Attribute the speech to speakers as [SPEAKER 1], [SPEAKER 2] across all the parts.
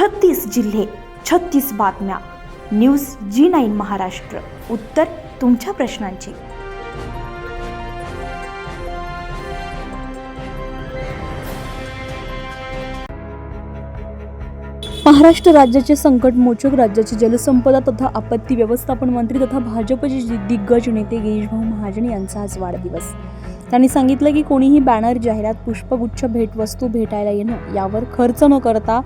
[SPEAKER 1] छत्तीस जिल्हे छत्तीस बातम्या. News G nine Maharashtra. उत्तर तुमच्या प्रश्नांची.
[SPEAKER 2] महाराष्ट्र राज्याचे संकटमोचक राज्याचे जलसंपदा तथा आपत्ती व्यवस्थापन मंत्री तथा भाजपचे दिग्गज नेते गिरीशभाऊ महाजन यांचा आज वाढदिवस. त्यांनी सांगितलं की कोणीही बॅनर जाहिरात पुष्पगुच्छ भेटवस्तू भेटायला येणं यावर खर्च न करता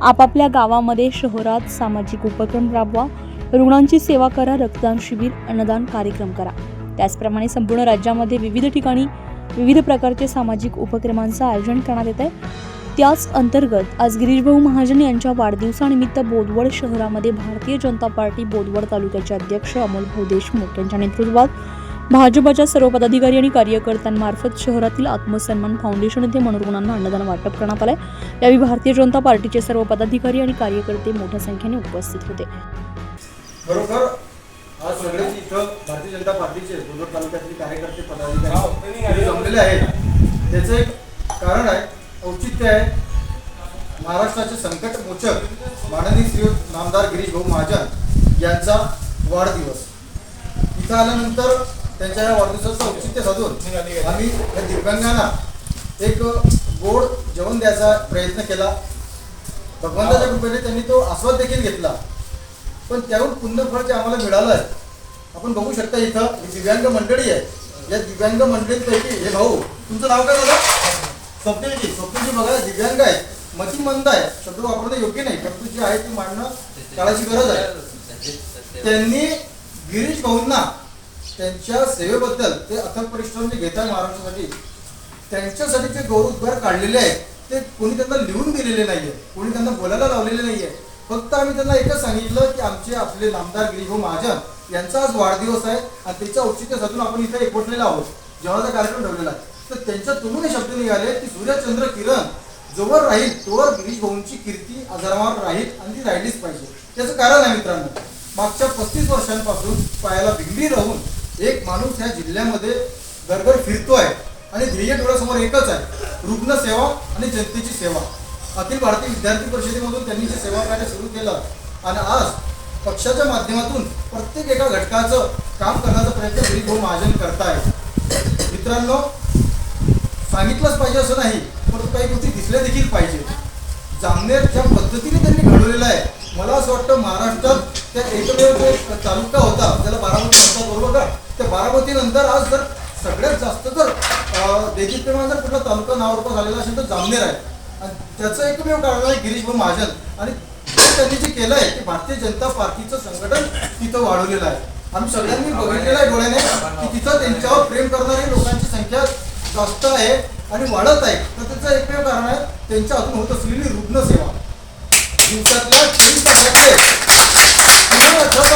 [SPEAKER 2] आपापल्या गावामध्ये शहरात सामाजिक उपक्रम राबवा रुग्णांची सेवा करा रक्तदान शिबिर अन्नदान कार्यक्रम करा. त्याचप्रमाणे संपूर्ण राज्यामध्ये विविध ठिकाणी विविध प्रकारचे सामाजिक उपक्रमांचं आयोजन करण्यात येत आहे त्याच अंतर्गत आज गिरीशभाऊ महाजन यांच्या वाढदिवसानिमित्त बोदवड शहरामध्ये भारतीय जनता पार्टी बोदवड तालुक्याचे अध्यक्ष अमोलभाऊ देशमुख यांच्या नेतृत्वात भाजपच्या सर्व पदाधिकारी आणि कार्यकर्त्यांमार्फत शहरातील आत्मसन्मान फाउंडेशन येथे मनोरुग्णांना अन्नदान वाटप करण्यात आलंय. यावेळी भारतीय जनता पार्टीचे सर्व पदाधिकारी आणि कार्यकर्ते मोठ्या संख्येने उपस्थित होते.
[SPEAKER 3] बरोबर आज सगळेच इथं भारतीय जनता पार्टीचे दोनोर तालुक्यातील कार्यकर्ते पदाधिकारी जमलेले आहेत. त्याचं एक कारण आहे औचित्य आहे. महाराष्ट्राचे संकट मोचक माननीय श्री नामदार गिरीश भाऊ महाजन यांचा वाढदिवस. इथं आल्यानंतर त्यांच्या या वाढदिवसाचं औचित्य साधून आम्ही या दिव्यांगांना एक गोड जेवण द्यायचा प्रयत्न केला. भगवंताच्या कृपेने त्यांनी तो आस्वाद देखील घेतला. पण त्याहून पुण्यफळ जे आम्हाला मिळालं आहे आपण बघू शकता इथं ही दिव्यांग मंडळी आहे या दिव्यांग मंडळींपैकी हे भाऊ तुमचं नाव काय झालं स्वप्नीलजी. स्वप्नीलजी बघा दिव्यांग आहे मतिमंद आहे शब्द वापरणं योग्य नाही. शब्द जे आहे ते मांडणं काळाची गरज आहे. त्यांनी गिरीश भाऊंना त्यांच्या सेवेबद्दल ते अथक परिश्रम जे घेत आहे महाराष्ट्रासाठी त्यांच्यासाठी जे गौरवद्वार काढलेले आहेत ते कोणी त्यांना लिहून दिलेले नाहीये कोणी त्यांना बोलायला लावलेले नाहीये. फक्त आम्ही त्यांना एकच सांगितलं की आमचे आपले नामदार गिरीभाऊ महाजन यांचा आज वाढदिवस आहे आणि त्याच्या औचित्य साधून आपण इथे एकवटलेला आहोत. जेव्हाचा कार्यक्रम ठेवलेला आहे. तर त्यांच्या तुम्ही शब्द निघाले की सूर्यचंद्र किरण जोवर राहील तोवर गिरीश भाऊंची कीर्ती आजारावर राहील आणि ती राहिलीच पाहिजे. त्याचं कारण आहे मित्रांनो मागच्या पस्तीस वर्षांपासून पायाला भिंगरी राहून एक माणूस ह्या जिल्ह्यामध्ये घरघर फिरतो आहे आणि ध्येय डोळ्यासमोर एकच आहे. रुग्णसेवा आणि जनतेची सेवा. अखिल भारतीय विद्यार्थी परिषदेमधून त्यांनी जे सेवा कार्य सुरू केलं आणि आज पक्षाच्या माध्यमातून प्रत्येक एका घटकाचं काम करण्याचा प्रयत्न गिरीश भाऊ महाजन करतायत मित्रांनो सांगितलंच पाहिजे असं नाही परंतु काही गोष्टी दिसल्या देखील पाहिजे. जामनेर ज्या पद्धतीने त्या नंतर आज जर सगळ्यात जास्त जर अं, जर कुठला तालुका नावारूपास झालेला असेल तर जामनेर आहे. आणि त्याचं एकमेव कारण आहे गिरीश भाऊ महाजन. आणि त्यांनी जे केलं आहे ते भारतीय जनता पार्टीचं संघटन तिथं वाढवलेलं आहे. आम्ही सगळ्यांनी बघितलेलं आहे डोळ्याने की तिथं त्यांच्यावर प्रेम करणारी लोकांची संख्या जास्त आहे आणि वाढत आहे. तर त्याचं एकमेव कारण आहे त्यांच्या हातून होत असलेली रुग्णसेवा दिवसातल्या चोवीस तासाचे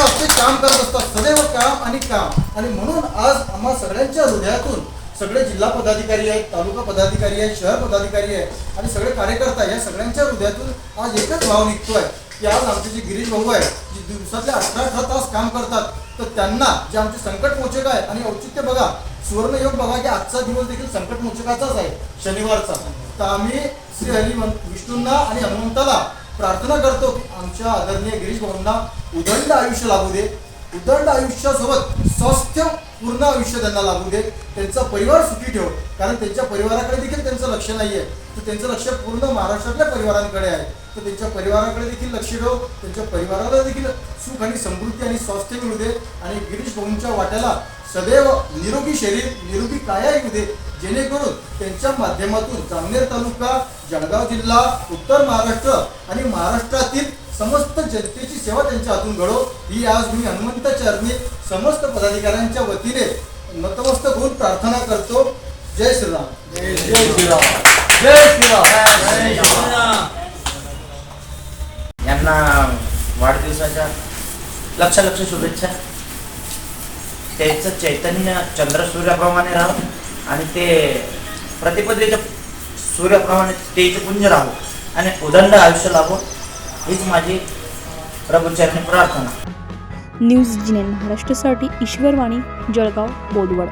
[SPEAKER 3] असते काम करत असतात. सदैव काम आणि काम. आणि म्हणून आज आम्हा सगळ्यांच्या हृदयातून सगळे जिल्हा पदाधिकारी आहेत तालुका पदाधिकारी आहेत शहर पदाधिकारी आहेत आणि सगळे कार्यकर्ता या सगळ्यांच्या हृदयातून आज एकच भाव निघतोय. की आज आमचे जे गिरीश भाऊ आहे जे दिवसातले अठरा अठरा तास काम करतात तर त्यांना जे आमचे संकट मोचक आहे आणि औचित्य बघा सुवर्ण योग बघा की आजचा दिवस देखील संकट मोचकाचाच आहे शनिवारचा. तर आम्ही श्री हरी विष्णूंना आणि हनुमंताला प्रार्थना करतो की आमच्या आदरणीय गिरीश भाऊंना उदंड आयुष्य लाभू दे. उदंड आयुष्यासोबत स्वास्थ्य पूर्ण आयुष्य त्यांना लागू दे. त्यांचा परिवार सुखी ठेव. कारण त्यांच्या परिवाराकडे देखील त्यांचं लक्ष नाही आहे तर त्यांचं लक्ष पूर्ण महाराष्ट्रातल्या परिवारांकडे आहे. तर त्यांच्या परिवाराकडे देखील लक्ष ठेव. त्यांच्या परिवाराला देखील सुख आणि समृद्धी आणि स्वास्थ्य मिळू दे. आणि गिरीश भाऊंच्या वाट्याला सदैव निरोगी शरीर निरोगी काया येऊ दे. जेणेकरून त्यांच्या माध्यमातून जामनेर तालुका जळगाव जिल्हा उत्तर महाराष्ट्र आणि महाराष्ट्रातील समस्त जनतेची सेवा त्यांच्या हातून घडो. ही आज मी हनुमंत चरणी समस्त पदाधिकाऱ्यांच्या वतीने नतमस्तक होऊन प्रार्थना करतो. जय श्रीराम. जय श्रीराम. जय श्रीराम.
[SPEAKER 4] यांना वाढदिवसाच्या लक्ष लक्ष शुभेच्छा. त्याचं चैतन्य चंद्र सूर्याप्रमाणे राहो आणि ते प्रतिपदेच्या सूर्याप्रमाणे तेज पुंज राहो आणि उदंड आयुष्य लाभो. हीच माझी प्रभूचरणी प्रार्थना.
[SPEAKER 2] न्यूज जिनेन महाराष्ट्रासाठी ईश्वरवाणी जळगाव बोदवड